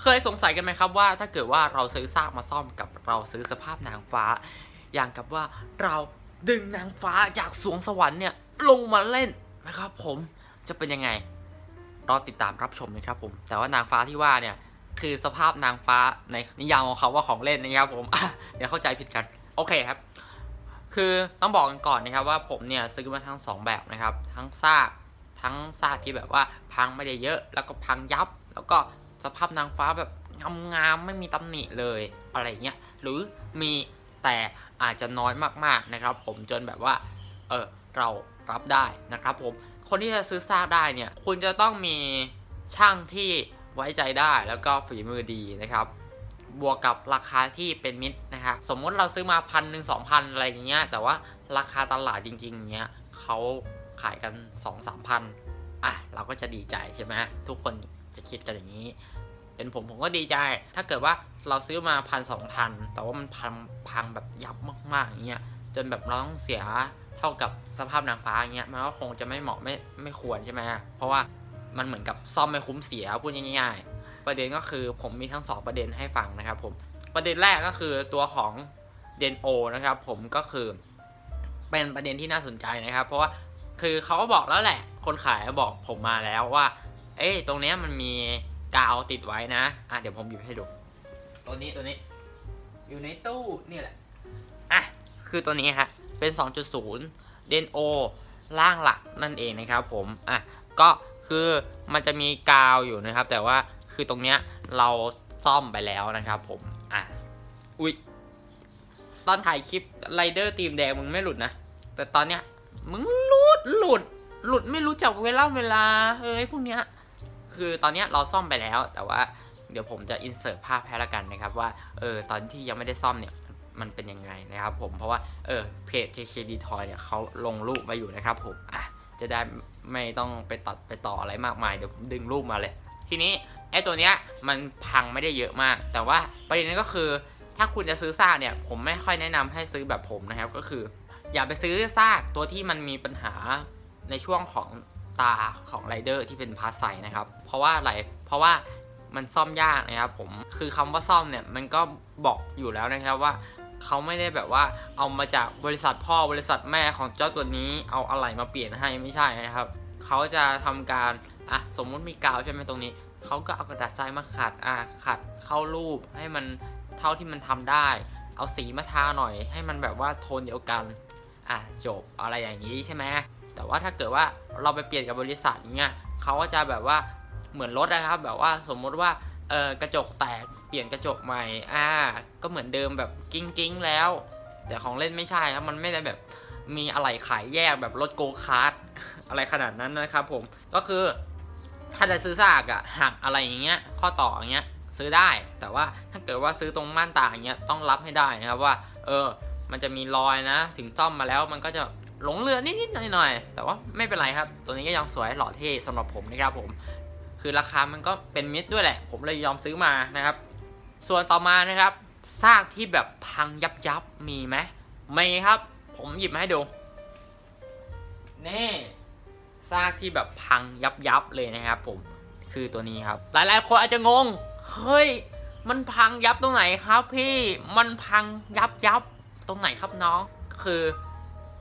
เคยสงสัยกันไหมครับว่าถ้าเกิดว่าเราซื้อซากมาซ่อมกับเราซื้อสภาพนางฟ้า อย่างกับว่าเราดึงนางฟ้าจากสวงสวรรค์เนี่ยลงมาเล่นนะครับผมจะเป็นยังไงรอติดตามรับชมนะครับผม แต่ว่านางฟ้าที่ว่าเนี่ยคือสภาพนางฟ้าในนิยามของเขาว่าของเล่นนะครับผมเดี๋ยวเข้าใจผิดกันโอเคครับ คือต้องบอกกันก่อนนะครับว่าผมเนี่ยซื้อมาทั้งสองแบบนะครับ ทั้งซากทั้งซากที่แบบว่าพังไม่ได้เยอะ แล้วก็พังยับแล้วก็ สภาพนางฟ้าแบบงามๆไม่มีตำหนิเลยอะไรเงี้ยหรือมีแต่อาจจะน้อยมากๆนะครับ ผมจนแบบว่าเออเรารับได้นะครับ ผมคนที่จะซื้อซากได้เนี่ยคุณจะต้องมีช่างที่ไว้ใจได้แล้วก็ฝีมือดีนะครับ บวกกับราคาที่เป็นมิตรนะครับสมมติเราซื้อมาพันหนึ่งสองพันอะไรอย่างเงี้ยแต่ว่าราคาตลาดจริงๆเงี้ยเขาขายกันสองสามพันอะ เราก็จะดีใจใช่ไหมทุกคน จะคิดกันอย่างนี้ เป็นผมผมก็ดีใจ ถ้าเกิดว่าเราซื้อมาพันสองพันแต่ว่ามันพังพังแบบยับมากๆอย่างเงี้ยจนแบบเราต้องเสียเท่ากับสภาพนางฟ้าอย่างเงี้ยมันก็คงจะไม่เหมาะไม่ไม่ควรใช่ไหมเพราะว่ามันเหมือนกับซ่อมไม่คุ้มเสียพูดง่ายๆ ประเด็นก็คือผมมีทั้งสองประเด็นให้ฟังนะครับผมประเด็นแรกก็คือตัวของเดนโอนะครับผมก็คือเป็นประเด็นที่น่าสนใจนะครับ เพราะว่าคือเขาก็บอกแล้วแหละ คนขายบอกผมมาแล้วว่า เอ้ยตรงเนี้ยมันมีกาวติดไว้นะอะเดี๋ยวผมหยิบให้ดู ตัวนี้ตัวนี้ อยู่ในตู้นี่แหละอะคือตัวนี้ฮะเป็น 2.0 เดนโอล่างหลักนั่นเองนะครับผมอะก็คือมันจะมีกาวอยู่นะครับ แต่ว่าคือตรงเนี้ยเราซ่อมไปแล้วนะครับผมอะอุ๊ยตอนถ่ายคลิปไรเดอร์ทีมแดงมึงไม่หลุดนะ แต่ตอนเนี้ยมึงหลุดหลุดหลุดไม่รู้จักเวลาเวลาเฮ้ยพวกเนี้ย คือตอนนี้เราซ่อมไปแล้ว แต่ว่าเดี๋ยวผมจะอินเสิร์ตภาพให้ละกันนะครับว่าเออตอนที่ยังไม่ได้ซ่อมเนี่ยมันเป็นยังไงนะครับผมเพราะว่าเออเพจ KKD Toy เนี่ยเขาลงรูปมาอยู่นะครับผมอะจะได้ไม่ต้องไปตัดไปต่ออะไรมากมายเดี๋ยวผมดึงรูปมาเลย ทีนี้ไอ้ตัวเนี้ยมันพังไม่ได้เยอะมาก แต่ว่าประเด็นก็คือ ถ้าคุณจะซื้อซากเนี่ย ผมไม่ค่อยแนะนำให้ซื้อแบบผมนะครับ ก็คือ อย่าไปซื้อซากตัวที่มันมีปัญหาในช่วงของ ตาของไรเดอร์ที่เป็นพาสไซนะครับ เพราะว่าอะไรเพราะว่ามันซ่อมยากนะครับผมคือคำว่าซ่อมเนี่ยมันก็บอกอยู่แล้วนะครับว่าเขาไม่ได้แบบว่าเอามาจากบริษัทพ่อบริษัทแม่ของเจ้าตัวนี้เอาอะไรมาเปลี่ยนให้ไม่ใช่นะครับเขาจะทำการอะสมมุติมีกาวใช่ไหมตรงนี้เขาก็เอากระดาษทรายมาขัดอะขัดเข้ารูปให้มันเท่าที่มันทำได้ เอาสีมาทาหน่อยให้มันแบบว่าโทนเดียวกันอะจบอะไรอย่างนี้ใช่ไหม แต่ว่าถ้าเกิดว่าเราไปเปลี่ยนกับบริษัทอย่างเงี้ยเขาก็จะแบบว่าเหมือนรถนะครับ แบบว่าสมมติว่าเออกระจกแตกเปลี่ยนกระจกใหม่อ่าก็เหมือนเดิมแบบกิ้งกิ้งๆแล้ว แต่ของเล่นไม่ใช่ครับมันไม่ได้แบบมีอะไรขายแยกแบบรถโกคาร์ดอะไรขนาดนั้นนะครับผมก็คือถ้าจะซื้อซากอะหักอะไรอย่างเงี้ยข้อต่ออย่างเงี้ยซื้อได้ แต่ว่าถ้าเกิดว่าซื้อตรงม่านตาอย่างเงี้ยต้องรับให้ได้นะครับว่า เออ มันจะมีรอยนะ ถึงซ่อมมาแล้วมันก็จะ หลงเรือนิดๆหน่อยๆแต่ว่าไม่เป็นไรครับ ตัวนี้ก็ยังสวยหล่อเท่สำหรับผมนะครับผม คือราคามันก็เป็นมิตรด้วยแหละ ผมเลยยอมซื้อมานะครับ ส่วนต่อมานะครับซากที่แบบพังยับยับๆมีไหมไมีครับ ผมหยิบมาให้ดูนี่ซากที่แบบพังยับยับๆเลยนะครับ ผมคือตัวนี้ครับ หลายๆคนอาจจะงงเฮ้ยมันพังยับตรงไหนครับ พี่มันพังยับยับตรงไหนครับน้อง คือ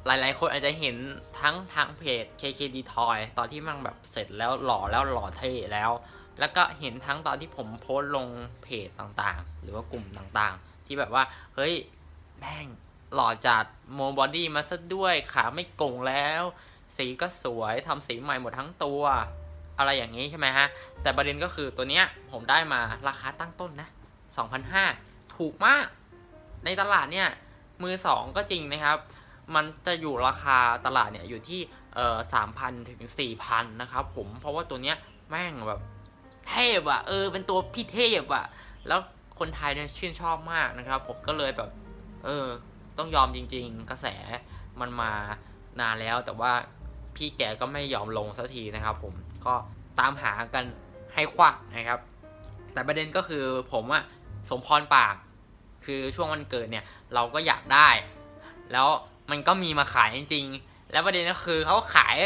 หลายๆ คนอาจจะเห็นทั้งทางเพจ KKD Toy ตอนที่มันแบบเสร็จแล้วหล่อแล้วหล่อเท่แล้ว แล้วก็เห็นทั้งตอนที่ผมโพสลงเพจต่างๆ หรือว่ากลุ่มต่างๆ ที่แบบว่า เฮ้ยแม่งหล่อจัดโมบอดี้มาซะด้วยขาไม่โก่งแล้ว สีก็สวยทำสีใหม่หมดทั้งตัว อะไรอย่างนี้ใช่ไหมฮะ แต่ประเด็นก็คือตัวเนี้ยผมได้มาราคาตั้งต้นนะ2,500 ถูกมาก ในตลาดเนี่ยมือสองก็จริงนะครับ มันจะอยู่ราคาตลาดเนี่ยอยู่ที่เอ่อสามพันถึงสี่พันนะครับผมเพราะว่าตัวเนี้ยแม่งแบบเทพอะเออเป็นตัวพี่เทพอะแล้วคนไทยเนี่ยชื่นชอบมากนะครับ ผมก็เลยแบบ เออ ต้องยอมจริง ๆ กระแสมันมานานแล้ว แต่ว่าพี่แกก็ไม่ยอมลงสักทีนะครับ ผมก็ตามหากันให้ควักนะครับ แต่ประเด็นก็คือผมอะสมพรปาก คือช่วงวันเกิดเนี่ยเราก็อยากได้ แล้ว มันก็มีมาขายจริงๆ แล้วประเด็นก็คือเขาขาย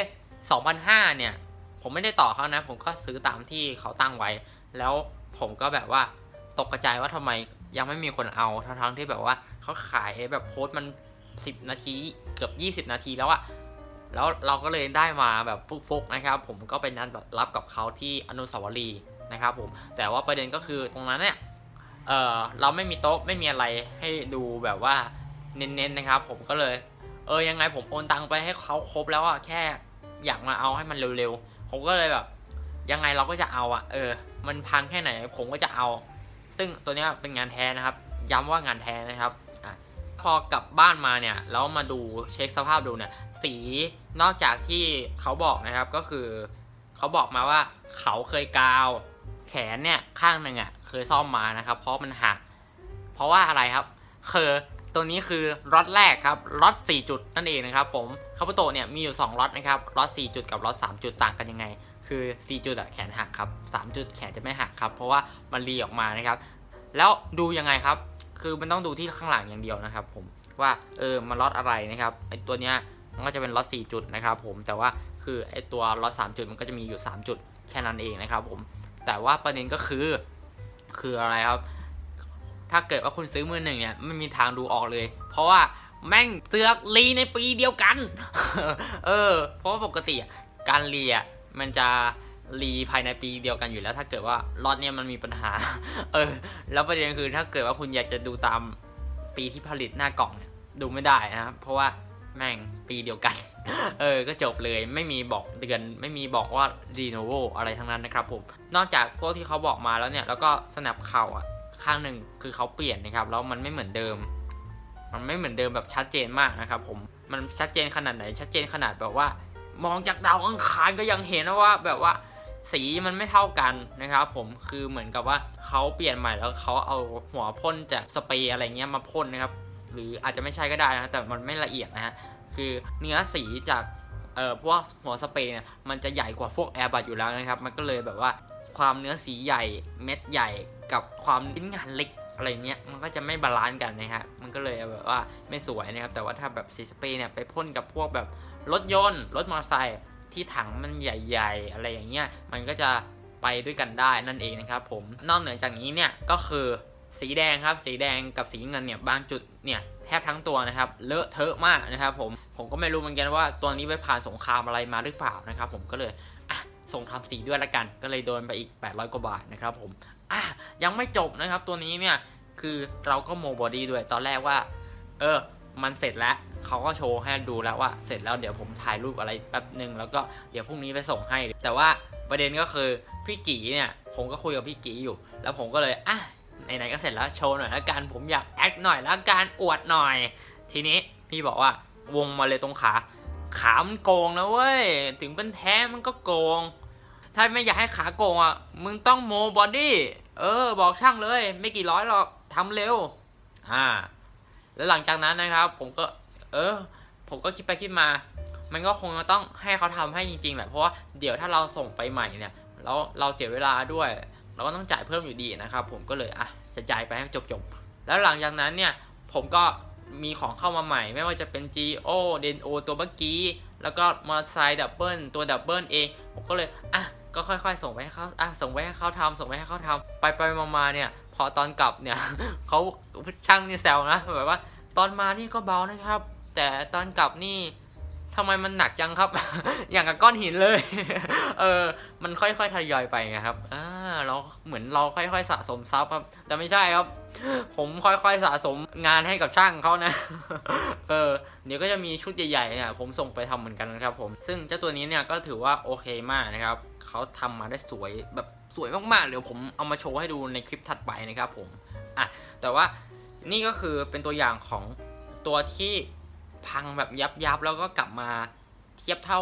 2,500 เนี่ย ผมไม่ได้ต่อเขานะ ผมก็ซื้อตามที่เขาตั้งไว้ แล้วผมก็แบบว่าตกกระจายว่าทำไมยังไม่มีคนเอา ทั้งๆที่แบบว่าเขาขายแบบโพสต์มัน 10 นาทีเกือบ 20 นาทีแล้วอะแล้วเราก็เลยได้มาแบบฟุกๆนะครับ ผมก็ไปนัดรับกับเขาที่อนุสาวรีย์นะครับผม แต่ว่าประเด็นก็คือตรงนั้นเนี่ยเออเราไม่มีโต๊ะไม่มีอะไรให้ดูแบบว่าเน้นๆนะครับ ผมก็เลย เออยังไงผมโอนตังไปให้เขาครบแล้วอะแค่อยากมาเอาให้มันเร็วๆ ผมก็เลยแบบ ยังไงเราก็จะเอาอะเออ มันพังแค่ไหนผมก็จะเอา ซึ่งตัวเนี้ยเป็นงานแท้นะครับ ย้ำว่างานแท้นะครับอะพอกลับบ้านมาเนี่ยแล้วมาดูเช็คสภาพดูเนี่ยสีนอกจากที่เขาบอกนะครับก็คือเขาบอกมาว่าเขาเคยกาว แขนเนี่ยข้างหนึ่งอะเคยซ่อมมานะครับ เพราะมันหักเพราะว่าอะไรครับคือ ตัวนี้คือล็อตแรกครับล็อต4จุดนั่นเองนะครับผมคาบุโตะเนี่ยมีอยู่2ล็อตนะครับล็อต4จุดกับล็อต3จุดต่างกันยังไง คือ 4 จุดอะแขนหักครับ3จุดแขนจะไม่หักครับเพราะว่ามันรีออกมานะครับ แล้วดูยังไงครับ คือมันต้องดูที่ข้างหลังอย่างเดียวนะครับผมว่าเออมันล็อตอะไรนะครับไอตัวเนี้ยมันก็จะเป็นล็อต4จุดนะครับผมแต่ว่าคือไอตัวล็อต3จุดมันก็จะมีอยู่ 3 จุดแค่นั้นเองนะครับผมแต่ว่าประเด็นก็คือ คืออะไรครับ ถ้าเกิดว่าคุณซื้อมือหนึ่งเนี่ยไม่มีทางดูออกเลย เพราะว่าแม่งเสือกรีในปีเดียวกัน เออ เพราะว่าปกติการรีอะมันจะรีภายในปีเดียวกันอยู่แล้ว ถ้าเกิดว่าล็อตเนี่ยมันมีปัญหา เออ แล้วประเด็นคือถ้าเกิดว่าคุณอยากจะดูตามปีที่ผลิตหน้ากล่องเนี่ยดูไม่ได้นะครับเพราะว่าแม่งปีเดียวกัน เออ ก็จบเลย ไม่มีบอกเดือน ไม่มีบอกว่ารีโนโวอะไรทั้งนั้นนะครับผม นอกจากพวกที่เขาบอกมาแล้วเนี่ย แล้วก็สนับเข่าอะ ข้างหนึ่งคือเขาเปลี่ยนนะครับแล้วมันไม่เหมือนเดิม มันไม่เหมือนเดิมแบบชัดเจนมากนะครับผมมันชัดเจนขนาดไหน ชัดเจนขนาดแบบว่า มองจากดาวอังคารก็ยังเห็นนะว่าแบบว่าสีมันไม่เท่ากันนะครับผมคือเหมือนกับว่าเขาเปลี่ยนใหม่แล้วเขาเอาหัวพ่นจากสเปรย์อะไรเงี้ยมาพ่นนะครับหรืออาจจะไม่ใช่ก็ได้นะแต่มันไม่ละเอียดนะฮะคือเนื้อสีจากเอ่อพวกหัวสเปรย์เนี่ยมันจะใหญ่กว่าพวกแอร์บัตอยู่แล้วนะครับ มันก็เลยแบบว่า ความเนื้อสีใหญ่ เม็ดใหญ่กับความลิ้นงานเล็กอะไรเงี้ยมันก็จะไม่บาลานซ์กันนะฮะมันก็เลยแบบว่าไม่สวยนะครับแต่ว่าถ้าแบบสีสเปรย์เนี่ยไปพ่นกับพวกแบบรถยนต์รถมอเตอร์ไซค์ที่ถังมันใหญ่ๆ อะไรอย่างเงี้ยมันก็จะไปด้วยกันได้นั่นเองนะครับผมนอกเหนือจากนี้เนี่ยก็คือสีแดงครับ สีแดงกับสีเงินเนี่ยบางจุดเนี่ยแทบทั้งตัวนะครับเลอะเทอะมากนะครับผมผมก็ไม่รู้เหมือนกันว่าตัวนี้ไปผ่านสงครามอะไรมาหรือเปล่านะครับผมก็เลย ส่งทำสีด้วยละกัน ก็เลยโดนไปอีก 800 กว่าบาทนะครับผมอะยังไม่จบนะครับตัวนี้เนี่ยคือเราก็โมบอดี้ด้วยตอนแรกว่า เออ มันเสร็จแล้วเขาก็โชว์ให้ดูแล้วว่าเสร็จแล้วเดี๋ยวผมถ่ายรูปอะไรแป๊บหนึ่งแล้วก็เดี๋ยวพรุ่งนี้ไปส่งให้ แต่ว่าประเด็นก็คือพี่กีเนี่ยผมก็คุยกับพี่กีอยู่ แล้วผมก็เลยอะไหนๆก็เสร็จแล้วโชว์หน่อยละกันผมอยากแอคหน่อยละกันอวดหน่อย ทีนี้พี่บอกว่าวงมาเลยตรงขา ขามันโกงนะเว้ย ถึงเป็นแท้มันก็โกง ถ้าไม่อยากให้ขาโกงอะ มึงต้องโมบอดี้เออ บอกช่างเลย ไม่กี่ร้อยหรอกทำเร็ว อ่า แล้วหลังจากนั้นนะครับ ผมก็ เออ ผมก็คิดไปคิดมา มันก็คงจะต้องให้เขาทำให้จริงๆแหละเพราะว่าเดี๋ยวถ้าเราส่งไปใหม่เนี่ยแล้วเราเสียเวลาด้วย เราก็ต้องจ่ายเพิ่มอยู่ดีนะครับ ผมก็เลยอะจะจ่ายไปให้จบๆแล้วหลังจากนั้นเนี่ย ผมก็มีของเข้ามาใหม่ ไม่ว่าจะเป็น GO DENO ตัวเมื่อกี้ แล้วก็มอเตอร์ไซค์ดับเบิลตัวดับเบิลเอง ผมก็เลย อะ ก็ค่อยๆ ส่งไปให้เขาอะส่งไปให้เขาทำส่งไปให้เขาทำไปไปๆมาๆเนี่ย พอตอนกลับเนี่ยเขาช่างนี่แซวนะแบบว่า ตอนมานี่ก็เบานะครับ แต่ตอนกลับนี่ทำไมมันหนักจังครับ อย่างกับก้อนหินเลย เออ มันค่อยๆ ทยอยไปไงครับ อ่า เราเหมือนเราค่อยๆ สะสมทรัพย์ครับ แต่ไม่ใช่ครับ ผมค่อยๆ สะสมงานให้กับช่างเขานะ เออ เดี๋ยวก็จะมีชุดใหญ่ๆ เนี่ย ผมส่งไปทำเหมือนกันนะครับผม ซึ่งเจ้าตัวนี้เนี่ยก็ถือว่าโอเคมากนะครับ เขาทำมาได้สวยแบบสวยมากๆเดี๋ยวผมเอามาโชว์ให้ดูในคลิปถัดไปนะครับผมอะแต่ว่านี่ก็คือเป็นตัวอย่างของตัวที่พังแบบยับยับแล้วก็กลับมาเทียบเท่า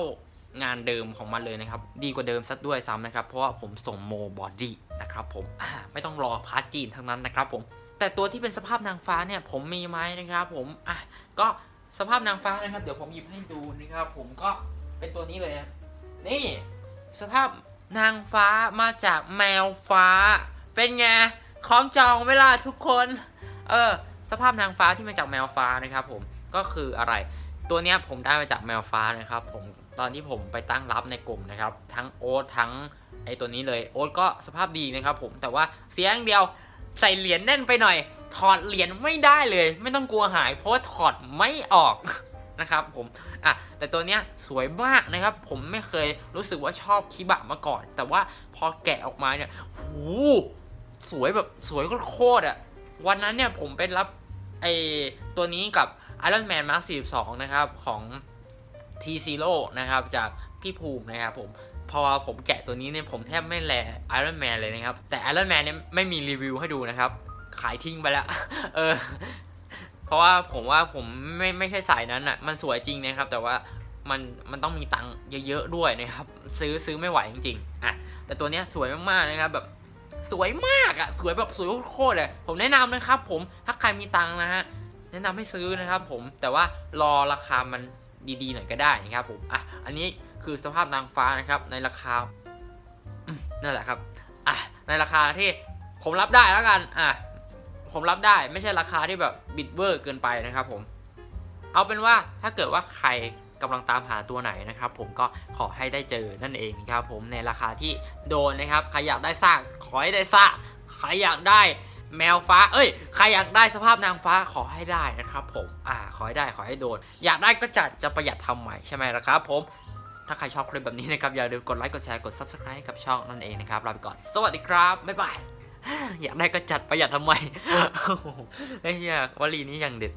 งานเดิมของมันเลยนะครับ ดีกว่าเดิมซะด้วยซ้ำนะครับ เพราะว่าผมส่งโมบอดี้นะครับผมอ่าไม่ต้องรอพาร์ทจีนทั้งนั้นนะครับผมแต่ตัวที่เป็นสภาพนางฟ้าเนี่ยผมมีไหมนะครับผมอะก็สภาพนางฟ้านะครับ เดี๋ยวผมหยิบให้ดูนะครับผมก็เป็นตัวนี้เลยนะนี่ สภาพนางฟ้ามาจากแมวฟ้า เป็นไงของจองเวลาทุกคน เออ สภาพนางฟ้าที่มาจากแมวฟ้านะครับผม ก็คืออะไร ตัวเนี้ยผมได้มาจากแมวฟ้านะครับผม ตอนที่ผมไปตั้งรับในกลุ่มนะครับ ทั้งโอ๊ตทั้งไอตัวนี้เลย โอ๊ตก็สภาพดีนะครับผม แต่ว่าเสียอย่างเดียวใส่เหรียญแน่นไปหน่อย ถอดเหรียญไม่ได้เลย ไม่ต้องกลัวหาย เพราะว่าถอดไม่ออก นะครับผมอะแต่ตัวเนี้ยสวยมากนะครับ ผมไม่เคยรู้สึกว่าชอบคิบะมาก่อน แต่ว่าพอแกะออกมาเนี่ยหูสวยแบบสวยโคตรอะวันนั้นเนี่ยผมไปรับไอตัวนี้กับ Iron Man Mark 42 นะครับ ของ T Zero นะครับจากพี่ภูมินะครับผมพอผมแกะตัวนี้เนี่ยผมแทบไม่แล Iron Man เลยนะครับ แต่ Iron Man เนี่ยไม่มีรีวิวให้ดูนะครับ ขายทิ้งไปแล้ว เออ ราะว่าผมว่าผมไม่ไม่ใช่สายนั้นอะ มันสวยจริงนะครับ แต่ว่ามันมันต้องมีตังค์เยอะๆด้วยนะครับ ซื้อซื้อไม่ไหวจริงๆอะแต่ตัวเนี้ยสวยมากๆนะครับแบบสวยมากอะสวยแบบสวยโคตรเลยผมแนะนำนะครับ ผมถ้าใครมีตังค์นะฮะแนะนำให้ซื้อนะครับผมแต่ว่ารอราคามันดีๆหน่อยก็ได้นะครับผมอะอันนี้คือสภาพนางฟ้านะครับในราคานั่นแหละครับอะในราคาที่ผมรับได้แล้วกันอะ ผมรับได้ไม่ใช่ราคาที่แบบบิดเวอร์เกินไปนะครับผม เอาเป็นว่าถ้าเกิดว่าใครกำลังตามหาตัวไหนนะครับ ผมก็ขอให้ได้เจอนั่นเองครับผมในราคาที่โดนนะครับใครอยากได้ซากขอให้ได้ซากใครอยากได้แมวฟ้า เอ้ย ใครอยากได้สภาพนางฟ้าขอให้ได้นะครับผม อ่า ขอให้ได้ ขอให้โดน อยากได้ก็จัด จะประหยัดทำใหม่ใช่ไหมล่ะครับผม ถ้าใครชอบคลิปแบบนี้นะครับ อย่าลืมกดไลค์ กดแชร์ กด subscribe ให้กับช่องนั่นเองนะครับ ลาไปก่อน สวัสดีครับ บ๊ายบาย อยากได้ก็จัดประหยัดทำไมไอ้เหี้ยวลีนี้อย่างเด็ด